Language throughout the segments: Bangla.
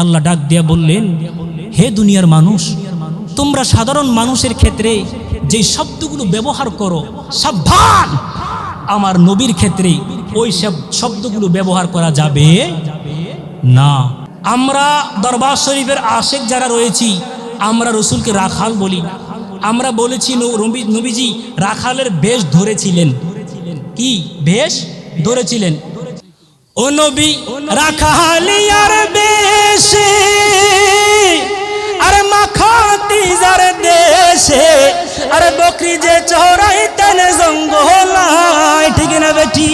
আল্লাহ ডাক দিয়া বললেন, হে দুনিয়ার মানুষ, তোমরা সাধারণ মানুষের ক্ষেত্রে যে শব্দগুলো ব্যবহার করো, সাবধান! আমার নবীর ক্ষেত্রে ওই সব শব্দগুলো ব্যবহার করা যাবে না। আমরা দরবার শরীফের আশেক যারা রয়েছি, আমরা রসুলকে রাখাল বলি। আমরা বলেছি নবীজি রাখালের বেশ ধরেছিলেন। কি? বেশ ধরেছিলেন। ও নবী রাখালিয়ার বেশে, আর মাখাতি দেশে, আর বকরি যে চড়াইতেন জঙ্গলায়, ঠিক না বেটি?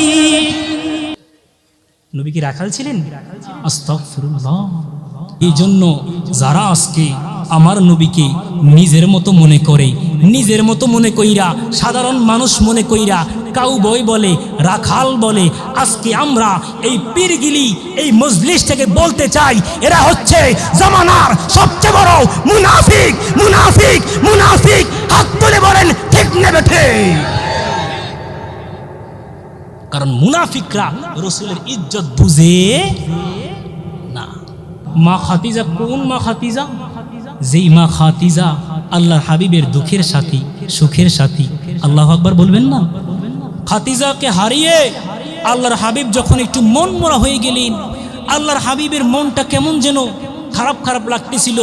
নবী কি রাখাল ছিলেন? এই জন্য যারা আজকে আমার নবীকে নিজের মতো মনে করে, নিজের মতো মনে কইরা, সাধারণ মানুষ মনে কইরা কাউ বই বলে, রাখাল বলে, আজকে আমরা এই পীরগিলি, এই মজলিস থেকে বলতে চাই, এরা হচ্ছে জামানার সবচেয়ে বড় মুনাফিক মুনাফিক মুনাফিক। হাত তুলে বলেন, ঠিক নেবে কারণ মুনাফিকরা রসুলের ইজ্জত বুঝে না। মা খাতিজা কোন মা খাতিজা? যেই মা খাতিজা আল্লাহ হাবিবের দুঃখের সাথী, সুখের সাথী। আল্লাহ আকবার বলবেন না? খাতিজাকে হারিয়ে আল্লাহর হাবিব যখন একটু মন মরা হয়ে গেলেন, আল্লাহর হাবিবের মনটা কেমন যেন খারাপ খারাপ লাগতেছিল।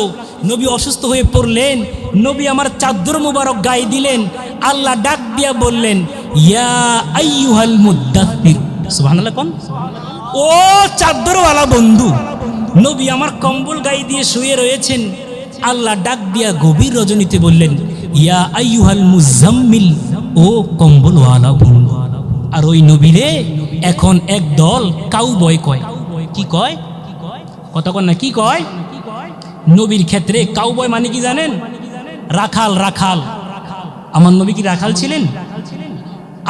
নবী অসুস্থ হয়ে পড়লেন, নবী আমার চাদর মুবারক গায়ে দিলেন, আল্লাহ ডাক দিয়া বললেন ও চাদরওয়ালা বন্ধু, নবী আমার কম্বল গায়ে দিয়ে শুয়ে রয়েছেন। আল্লাহ ডাক দিয়া গভীর রজনীতে বললেন, ইয়া আইয়ুহাল মুজাম্মিল, ও কম্বলওয়ালা বন্ধু। আর ওই নবীরে এখন এক দল কাউ বয় কয়। কি কয়? কন না, কি কয়? নবীর ক্ষেত্রে কাউ বয় মানে কি জানেন? রাখাল রাখাল। আমার নবী কি রাখাল ছিলেন?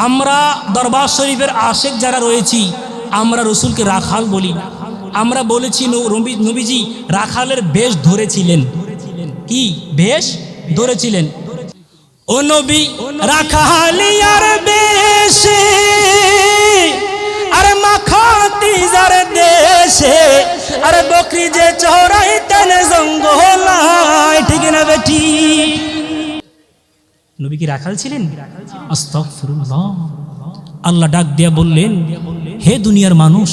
আমরা দরবার শরীফের আশেক যারা রয়েছি, আমরা রসুলকে রাখাল বলি। আমরা বলেছি নবীজি রাখালের বেশ ধরেছিলেন। কি? বেশ ধরেছিলেন। ও নবী রাখালিয়ার বেশে, আর মাখাতি যার দেশে, আর বকরি যে চড়াইতেন জঙ্গলায়, ঠিক না বেটি? নবী কি রাখাল ছিলেন? আল্লাহ ডাক দিয়া বললেন, হে দুনিয়ার মানুষ,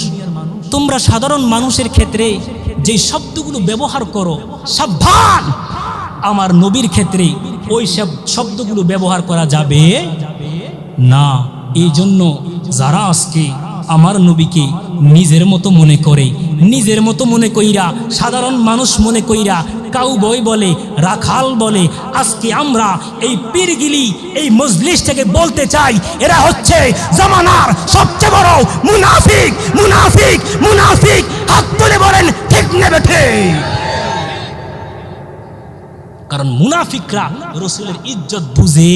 তোমরা সাধারণ মানুষের ক্ষেত্রে যে শব্দগুলো ব্যবহার করো, সাবধান! আমার নবীর ক্ষেত্রে ওই সব শব্দগুলো ব্যবহার করা যাবে না। এই জন্য যারা আজকে আমার নবীকে নিজের মতো মনে করে, নিজের মতো মনে কইরা, সাধারণ মানুষ মনে কইরা কাউ বই বলে, রাখাল বলে, আজকে আমরা এই পীরগিলি, এই মজলিস থেকে বলতে চাই, এরা হচ্ছে জামানার সবচেয়ে বড় মুনাফিক মুনাফিক মুনাফিক। হাত তুলে বলেন, ঠিক নেবে ঠিক। কারণ মুনাফিকরা রসুলের ইজ্জত বুঝে